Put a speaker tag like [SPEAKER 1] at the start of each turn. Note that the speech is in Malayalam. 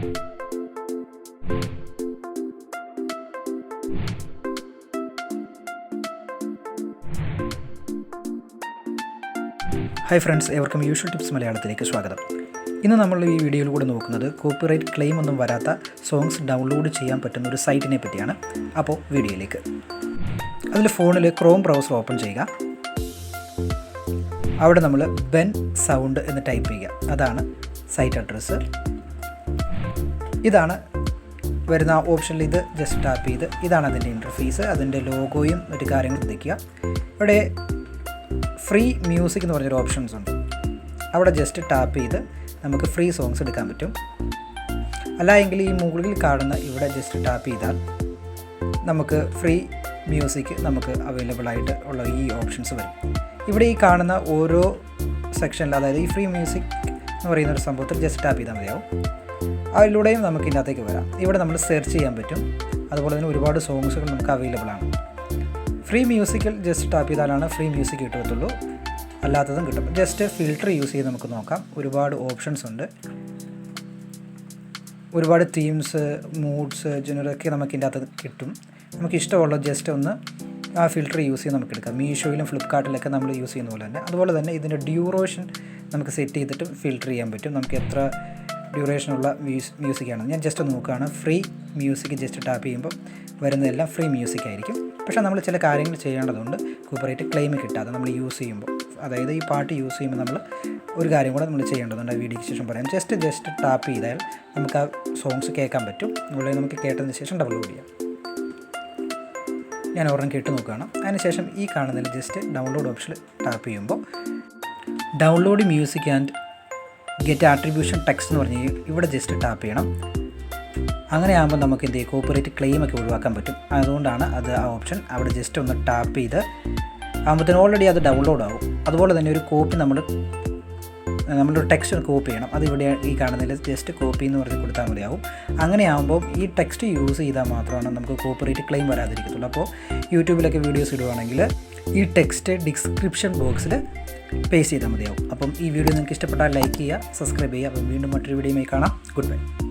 [SPEAKER 1] ഹായ് ഫ്രണ്ട്സ് ഏവർക്കും യൂഷ്വൽ ടിപ്സ് മലയാളത്തിലേക്ക് സ്വാഗതം. ഇന്ന് നമ്മൾ ഈ വീഡിയോയിലൂടെ നോക്കുന്നത് കോപ്പിറൈറ്റ് ക്ലെയിം ഒന്നും വരാത്ത സോങ്സ് ഡൗൺലോഡ് ചെയ്യാൻ പറ്റുന്ന ഒരു സൈറ്റിനെ പറ്റിയാണ്. അപ്പോൾ വീഡിയോയിലേക്ക് അതിൽ ഫോണിൽ ക്രോം ബ്രൗസർ ഓപ്പൺ ചെയ്യുക. അവിടെ നമ്മൾ ബെൻ സൗണ്ട് എന്ന് ടൈപ്പ് ചെയ്യുക. അതാണ് സൈറ്റ് അഡ്രസ്സ് ഇതാണ് വരുന്ന ഓപ്ഷനിൽ ഇത് ജസ്റ്റ് ടാപ്പ് ചെയ്ത് ഇതാണ് അതിന്റെ ഇന്റർഫേസ് അതിന്റെ ലോഗോയും മറ്റു കാര്യങ്ങളും ശ്രദ്ധിക്കുക ഇവിടെ ഫ്രീ മ്യൂസിക് എന്ന് പറഞ്ഞൊരു ഓപ്ഷൻസ് ഉണ്ട്. അവിടെ ജസ്റ്റ് ടാപ്പ് ചെയ്ത് നമുക്ക് ഫ്രീ സോങ്സ് എടുക്കാൻ പറ്റും. അല്ല എങ്കിൽ ഈ മുകളിൽ കാണുന്ന ഇവിടെ ജസ്റ്റ് ടാപ്പ് ചെയ്താൽ നമുക്ക് ഫ്രീ മ്യൂസിക് നമുക്ക് അവൈലബിൾ ആയിട്ട് ഉള്ള ഈ ഓപ്ഷൻസ് വരും. ഇവിടെ ഈ കാണുന്ന ഓരോ സെക്ഷനിൽ അതായത് ഈ ഫ്രീ മ്യൂസിക് എന്ന് പറയുന്ന ഒരു സംഭവത്തിൽ ജസ്റ്റ് ടാപ്പ് ചെയ്താൽ മതിയാവും. അതിലൂടെയും നമുക്ക് ഇതിനകത്തേക്ക് വരാം. ഇവിടെ നമ്മൾ സെർച്ച് ചെയ്യാൻ പറ്റും. അതുപോലെ തന്നെ ഒരുപാട് സോങ്സുകൾ നമുക്ക് അവൈലബിൾ ആണ്. ഫ്രീ മ്യൂസിക്കിൽ ജസ്റ്റ് ടാപ്പ് ചെയ്താലാണ് ഫ്രീ മ്യൂസിക് കിട്ടത്തുള്ളൂ. അല്ലാത്തതും കിട്ടും. ജസ്റ്റ് ഫിൽട്ടർ യൂസ് ചെയ്ത് നമുക്ക് നോക്കാം. ഒരുപാട് ഓപ്ഷൻസ് ഉണ്ട്. ഒരുപാട് തീംസ് മൂഡ്സ് ജനറൊക്കെ നമുക്ക് ഇതിന്റെ അകത്ത് കിട്ടും. നമുക്ക് ഇഷ്ടമുള്ള ജസ്റ്റ് ഒന്ന് ആ ഫിൽട്ടർ യൂസ് ചെയ്ത് നമുക്ക് എടുക്കാം. മീഷോയിലും ഫ്ലിപ്കാർട്ടിലൊക്കെ നമ്മൾ യൂസ് ചെയ്യുന്ന പോലെ തന്നെ. അതുപോലെ തന്നെ ഇതിന്റെ ഡ്യൂറേഷൻ നമുക്ക് സെറ്റ് ചെയ്തിട്ട് ഫിൽറ്റർ ചെയ്യാൻ പറ്റും. നമുക്ക് എത്ര ഡ്യൂറേഷനുള്ള മ്യൂസ് മ്യൂസിക്കാണ്. ഞാൻ ജസ്റ്റ് നോക്കുകയാണ്. ഫ്രീ മ്യൂസിക് ജസ്റ്റ് ടാപ്പ് ചെയ്യുമ്പോൾ വരുന്നതെല്ലാം ഫ്രീ മ്യൂസിക് ആയിരിക്കും പക്ഷേ നമ്മൾ ചില കാര്യങ്ങൾ ചെയ്യേണ്ടതുണ്ട്. കോപ്പറേറ്റ് ക്ലെയിം കിട്ടാതെ നമ്മൾ യൂസ് ചെയ്യുമ്പോൾ. അതായത് ഈ പാട്ട് യൂസ് ചെയ്യുമ്പോൾ നമ്മൾ ഒരു കാര്യം കൂടെ നമ്മൾ ചെയ്യേണ്ടതുണ്ട്. ആ വീഡിയോയ്ക്ക് ശേഷം പറയാം. ജസ്റ്റ് ജസ്റ്റ് ടാപ്പ് ചെയ്താൽ നമുക്ക് ആ സോങ്സ് കേൾക്കാൻ പറ്റും. അതുപോലെ നമുക്ക് കേട്ടതിന് ശേഷം ഡൗൺലോഡ് ചെയ്യാം. ഞാൻ ഒരെണ്ണം കേട്ട് നോക്കുകയാണ്. അതിനുശേഷം ഈ കാണുന്നതിൽ ജസ്റ്റ് ഡൗൺലോഡ് ഓപ്ഷൻ ടാപ്പ് ചെയ്യുമ്പോൾ download music and get attribution text എന്ന് പറഞ്ഞ് ഇവിടെ ജസ്റ്റ് ടാപ്പ് ചെയ്യണം. അങ്ങനെ ആകുമ്പോൾ നമുക്ക് എന്ത് ചെയ്യും? കോപ്പറേറ്റ് ക്ലെയിം ഒക്കെ ഒഴിവാക്കാൻ പറ്റും. അതുകൊണ്ടാണ് അത് ആ ഓപ്ഷൻ അവിടെ ജസ്റ്റ് ഒന്ന് ടാപ്പ് ചെയ്ത് ആകുമ്പോഴത്തേന് ഓൾറെഡി അത് ഡൗൺലോഡ് ആകും അതുപോലെ തന്നെ ഒരു കോപ്പി നമ്മൾ നമ്മളൊരു ടെക്സ്റ്റ് കോപ്പി ചെയ്യണം. അത് ഇവിടെ ഈ കാണുന്നതിൽ ജസ്റ്റ് കോപ്പി എന്ന് പറഞ്ഞ് കൊടുത്താൽ മതിയാവും. അങ്ങനെ ആകുമ്പോൾ ഈ ടെക്സ്റ്റ് യൂസ് ചെയ്താൽ മാത്രമാണ് നമുക്ക് കോപ്പറേറ്റ് ക്ലെയിം വരാതിരിക്കത്തുള്ളൂ. അപ്പോൾ യൂട്യൂബിലൊക്കെ വീഡിയോസ് ഇടുവാണെങ്കിൽ ഈ ടെക്സ്റ്റ് ഡിസ്ക്രിപ്ഷൻ ബോക്സിൽ പേസ്റ്റ് ചെയ്താൽ മതിയാവും. അപ്പം ഈ വീഡിയോ നിങ്ങൾക്ക് ഇഷ്ടപ്പെട്ടാൽ ലൈക്ക് ചെയ്യുക സബ്സ്ക്രൈബ് ചെയ്യുക. അപ്പം വീണ്ടും മറ്റൊരു വീഡിയോയുമായി കാണാം. Good bye